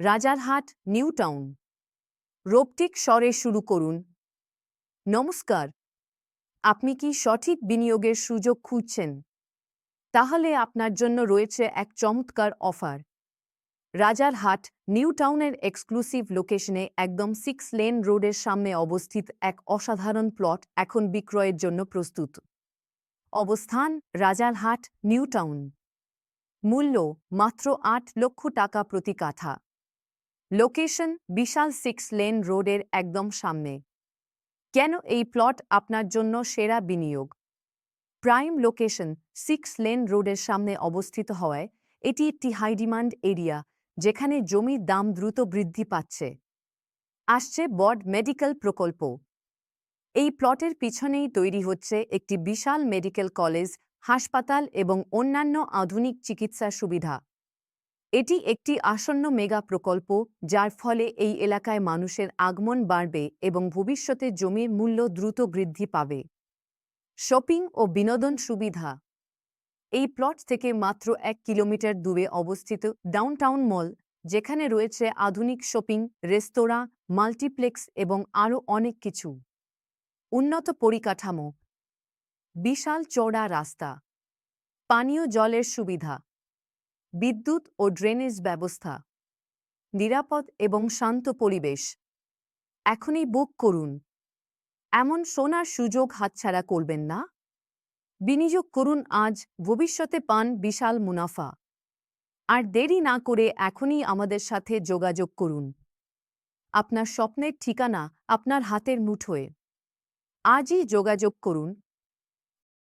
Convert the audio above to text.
Rajarhat, new town. রোপটিক স্বরে শুরু করুন। নমস্কার। আপনি কি সঠিক বিনিয়োগের সুযোগ খুঁজছেন? তাহলে আপনার জন্য রয়েছে এক চমৎকার অফার। রাজারহাট, নিউ টাউনের এক্সক্লুসিভ লোকেশনে একদম সিক্স লেন রোডের সামনে অবস্থিত এক অসাধারণ প্লট এখন বিক্রয়ের জন্য প্রস্তুত। অবস্থান, রাজারহাট, নিউ টাউন। মূল্য, মাত্র আট লক্ষ টাকা প্রতি কাঠা। লোকেশন বিশাল সিক্স লেন রোডের একদম সামনে। কেন এই প্লট আপনার জন্য সেরা বিনিয়োগ? প্রাইম লোকেশন সিক্স লেন রোডের সামনে অবস্থিত হওয়ায় এটি একটি হাই ডিমান্ড এরিয়া যেখানে জমির দাম দ্রুত বৃদ্ধি পাচ্ছে। আসছে বড মেডিকেল প্রকল্প। এই প্লটের পিছনেই তৈরি হচ্ছে একটি বিশাল মেডিকেল কলেজ হাসপাতাল এবং অন্যান্য আধুনিক চিকিৎসা সুবিধা। এটি একটি আসন্ন মেগা প্রকল্প, যার ফলে এই এলাকায় মানুষের আগমন বাড়বে এবং ভবিষ্যতে জমির মূল্য দ্রুত বৃদ্ধি পাবে। শপিং ও বিনোদন সুবিধা। এই প্লট থেকে মাত্র এক কিলোমিটার দূরে অবস্থিত ডাউনটাউন মল, যেখানে রয়েছে আধুনিক শপিং, রেস্তোরাঁ, মাল্টিপ্লেক্স এবং আরও অনেক কিছু। উন্নত পরিকাঠামো। বিশাল চওড়া রাস্তা। পানীয় জলের সুবিধা। বিদ্যুৎ ও ড্রেনেজ ব্যবস্থা, নিরাপদ এবং শান্ত পরিবেশ। এখনই বুক করুন। এমন সোনার সুযোগ হাতছাড়া করবেন না। বিনিয়োগ করুন আজ, ভবিষ্যতে পান বিশাল মুনাফা। আর দেরি না করে এখনই আমাদের সাথে যোগাযোগ করুন। আপনার স্বপ্নের ঠিকানা আপনার হাতের মুঠোয়। আজই যোগাযোগ করুন।